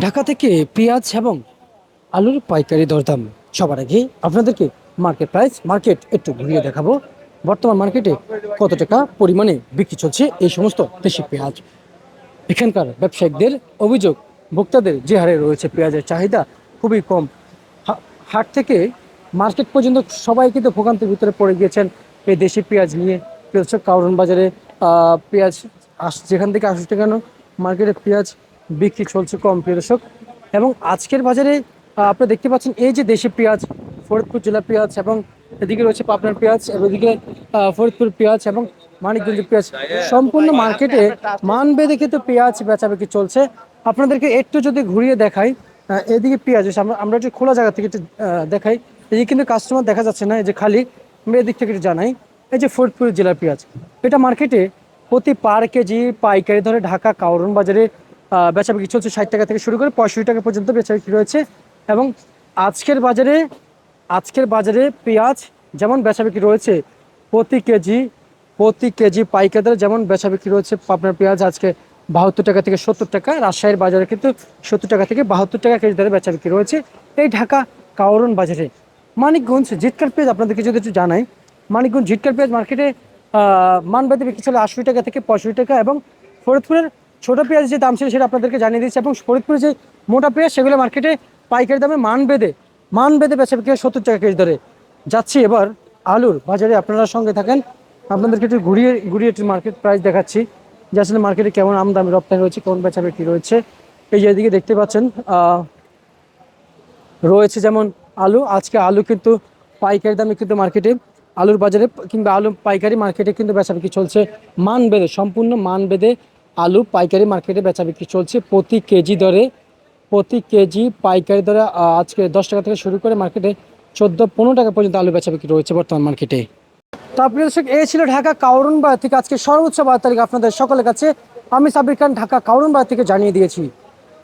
ঢাকা থেকে পেঁয়াজ এবং আলুর পাইকারি দরদাম। সবার আগে আপনাদেরকে মার্কেট প্রাইস মার্কেট একটু ঘুরিয়ে দেখাবো। বর্তমান মার্কেটে কত টাকা পরিমাণে বিক্রি চলছে এই সমস্ত দেশি পেঁয়াজ? এখানকার ব্যবসায়িকদের অভিযোগ, ভোক্তাদের যে হারে রয়েছে পেঁয়াজের চাহিদা খুবই কম। হাট থেকে মার্কেট পর্যন্ত সবাই কিন্তু ভোগান্তির ভিতরে পড়ে গিয়েছেন। এই দেশি পেঁয়াজ নিয়ে পেঁয়াজ কারণ বাজারে। পেঁয়াজ আস যেখান থেকে আসুক কেন মার্কেটে পেঁয়াজ বিক্রি চলছে কম, প্রিয় দর্শক। এবং আজকের বাজারে আপনি দেখতে পাচ্ছেন এই যে দেশি পেঁয়াজ, ফরিদপুর জেলা পেঁয়াজ এবং এদিকে রয়েছে পাবনার পেঁয়াজ এবং এদিকে ফরিদপুর পেঁয়াজ এবং মানিকগঞ্জের পেঁয়াজ। সম্পূর্ণ মার্কেটে মান বেঁধে কিন্তু পেঁয়াজ বেচা বেচাবেচি চলছে। আপনাদেরকে একটু যদি ঘুরিয়ে দেখাই এদিকে পেঁয়াজ আমরা আমরা একটু খোলা জায়গা থেকে একটু দেখাই। এদিকে কিন্তু কাস্টমার দেখা যাচ্ছে না, এই যে খালি। আমরা এদিক থেকে একটু জানাই, এই যে ফরিদপুর জেলার পেঁয়াজ। এটা মার্কেটে প্রতি পার কেজি পাইকারি ধরে ঢাকা কাউরন বাজারে আহ, বেচাবিক্রি চলছে ষাট টাকা থেকে শুরু করে পঁয়ষট্টি টাকা পর্যন্ত বেচাবিক্রি রয়েছে। এবং আজকের বাজারে আজকের বাজারে পেঁয়াজ যেমন বেচা বিক্রি রয়েছে প্রতি কেজি প্রতি কেজি পাইকারি দরে যেমন বেচা বিক্রি রয়েছে আপনার পেঁয়াজ আজকে বাহাত্তর টাকা থেকে সত্তর টাকা রাজশাহীর বাজারে কিন্তু সত্তর টাকা থেকে বাহাত্তর টাকা কেজি দরে বেচা বিক্রি রয়েছে এই ঢাকা কাওরন বাজারে। মানিকগঞ্জ জিটকার পেঁয়াজ আপনাদেরকে যদি একটু জানাই মানিকগঞ্জ জিটকার পেঁয়াজ মার্কেটে মানবাদী বিক্রি চলে আশি টাকা থেকে পঁয়ষট্টি টাকা এবং ফরিদপুরের ছোট পেঁয়াজ যে দাম ছিল সেটা আপনাদেরকে জানিয়ে দিয়েছে এবং ফরিদপুরের যে মোটা পেঁয়াজ, সেগুলো মার্কেটে পাইকারি দামে মান বেঁধে মান বেঁধে বেচা বিক্রি সত্তর টাকা কেজি ধরে। যাচ্ছি এবার আলুর বাজারে, আপনারা সঙ্গে থাকেন। আপনাদেরকে একটু ঘুরিয়ে ঘুরিয়ে একটু মার্কেট প্রাইস দেখাচ্ছি। যে আসলে মার্কেটে কেমন আমদামি রপ্তানি রয়েছে, কেমন বেচা বিক্রি রয়েছে। এই যে এদিকে দেখতে পাচ্ছেন রয়েছে যেমন আলু। আজকে আলু কিন্তু পাইকারি দামে কিন্তু মার্কেটে আলুর বাজারে কিংবা আলু পাইকারি মার্কেটে কিন্তু বেচা বিক্রি চলছে মান বেঁধে সম্পূর্ণ মান বেঁধে আলু পাইকারি মার্কেটে বেচা বিক্রি চলছে প্রতি কেজি দরে, প্রতি কেজি পাইকারি দরে আজকে দশ টাকা থেকে শুরু করে মার্কেটে চোদ্দ পনেরো টাকা পর্যন্ত আলু বেচা বিক্রি রয়েছে বর্তমান মার্কেটে। তারপরে দর্শক এ ছিল ঢাকা কাউরন বাজার থেকে আজকে সর্বোচ্চ বাজার তারিখ আপনাদের সকলের কাছে। আমি সাবির খান, ঢাকা কাউরন বাজার থেকে জানিয়ে দিয়েছি।